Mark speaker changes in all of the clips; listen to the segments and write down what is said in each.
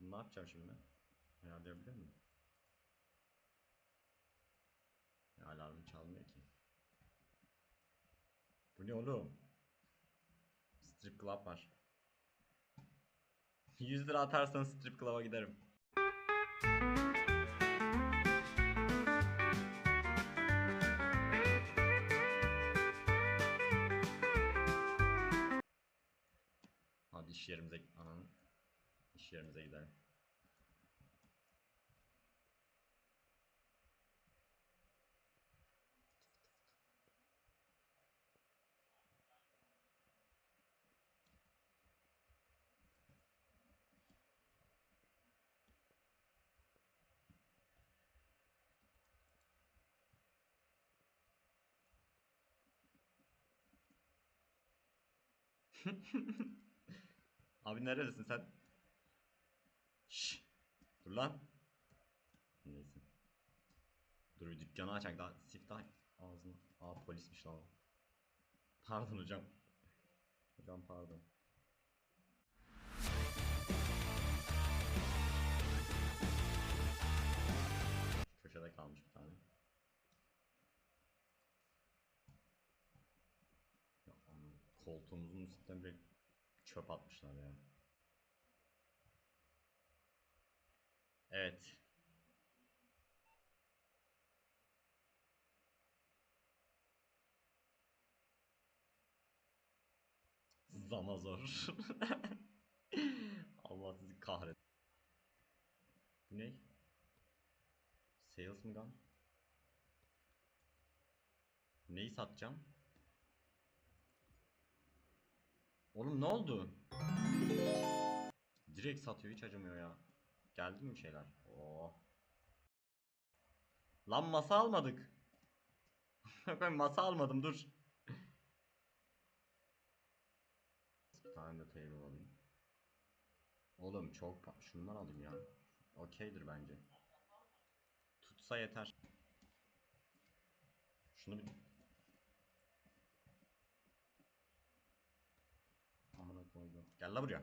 Speaker 1: Ne yapacağım şimdi ben? Ayarlayabilir miyim? Ya alarmı çalmıyor ki. Bu ne oğlum? Strip club var. 100 lira atarsan strip club'a giderim. Hadi iş yerimize ananın iş yerimize gidelim. Abi neredesin sen? Şşş. Dur lan. Neyse. Dur bir dükkanı açak daha siftah ağzını. Aa polismiş lan. Pardon hocam. Hocam pardon. Köşede kalmış bir tane. Ya aman, koltuğumuzun üstüne bir çöp atmışlar ya. Evet. Zana zor. Allah sizi kahret. Bu ne? Sales mı gun? Neyi satacağım? Oğlum ne oldu? Direkt satıyor hiç acımıyor ya. Geldi mi şeyler? Oo. Lan masa almadık. ben masa almadım dur. Bir tane de table alayım. Oğlum çok şundan alayım ya. Okeydir bence. Tutsa yeter. Şunu bir Koydum. Gel la buraya.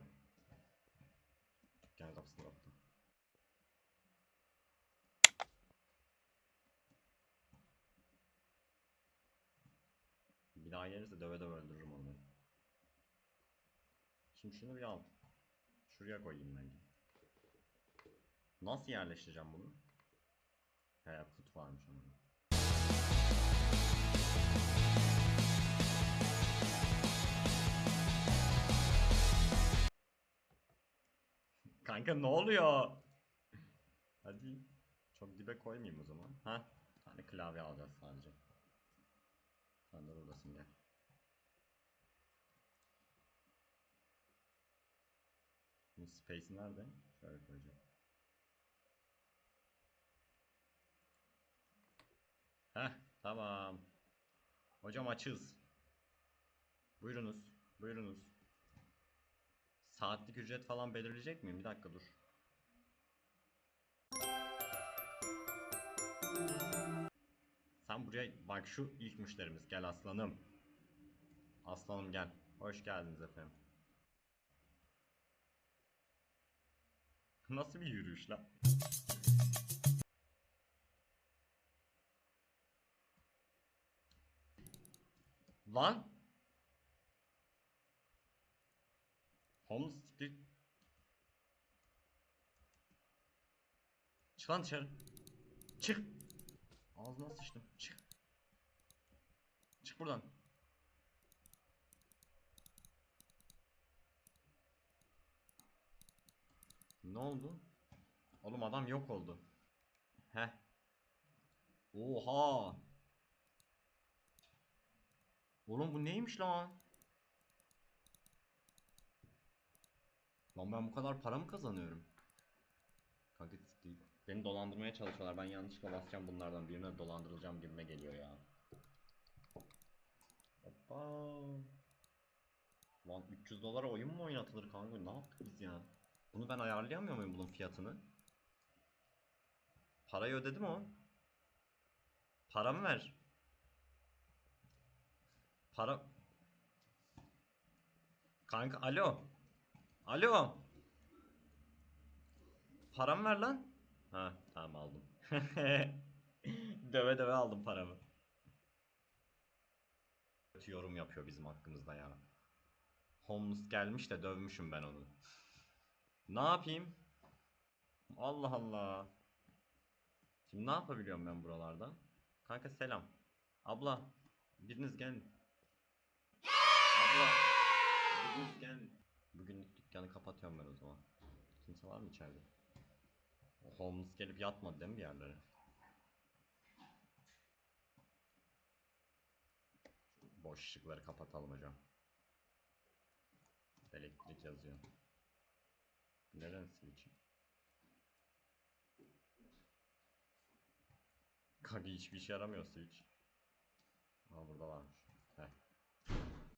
Speaker 1: Gel kapısını kapattım. Bir daha gelirse döve döve öldürürüm onları. Şimdi şunu bir al. Şuraya koyayım bence. Nasıl yerleştireceğim bunu? He put varmış onun. Kanka ne oluyor? Hadi. Çok dibe koymayayım o zaman. Ha? Bir klavye alacağız sadece. Sen de buradasın gel. Bunun space'i nerede? Şöyle koyacağım. Heh tamam. Hocam açız. Buyurunuz. Buyurunuz. Saatlik ücret falan belirleyecek miyim? Bir dakika dur. Sen buraya bak şu ilk müşterimiz. Gel aslanım. Aslanım gel. Hoş geldiniz efendim. Nasıl bir yürüyüş lan? Lan! Homeless split. Çık lan dışarı. Çık. Ağzına sıçtım. Çık. Çık buradan. Ne oldu? Oğlum adam yok oldu. Heh. Oha. Oğlum bu neymiş lan? Lan ben bu kadar para mı kazanıyorum? Kanka değil. Beni dolandırmaya çalışıyorlar. Ben yanlışlıkla basacağım bunlardan birine dolandırılacağım gibime geliyor ya. Hoppa. Lan 300 dolara oyun mu oynatılır kanka? Ne yaptık biz ya? Bunu ben ayarlayamıyor muyum bunun fiyatını? Parayı ödedi mi o? Paramı ver. Para... Kanka alo. Alo. Param ver lan. Ha tamam aldım. döve döve aldım paramı. Kötü yorum yapıyor bizim hakkımızda ya. Homeless gelmiş de dövmüşüm ben onu. Ne yapayım? Allah Allah. Şimdi ne yapabiliyorum ben buralarda? Kanka selam. Abla, biriniz gelin. Abla, biriniz gelin. Bugünlük dükkanı kapatıyorum ben o zaman. Kimse var mı içeride? Homeless gelip yatmadı değil mi bir yerlere? Şu boş ışıkları kapatalım hocam. Elektrik yazıyor. Neden switch? Kanka hiçbir işe yaramıyor switch. Aa burada varmış.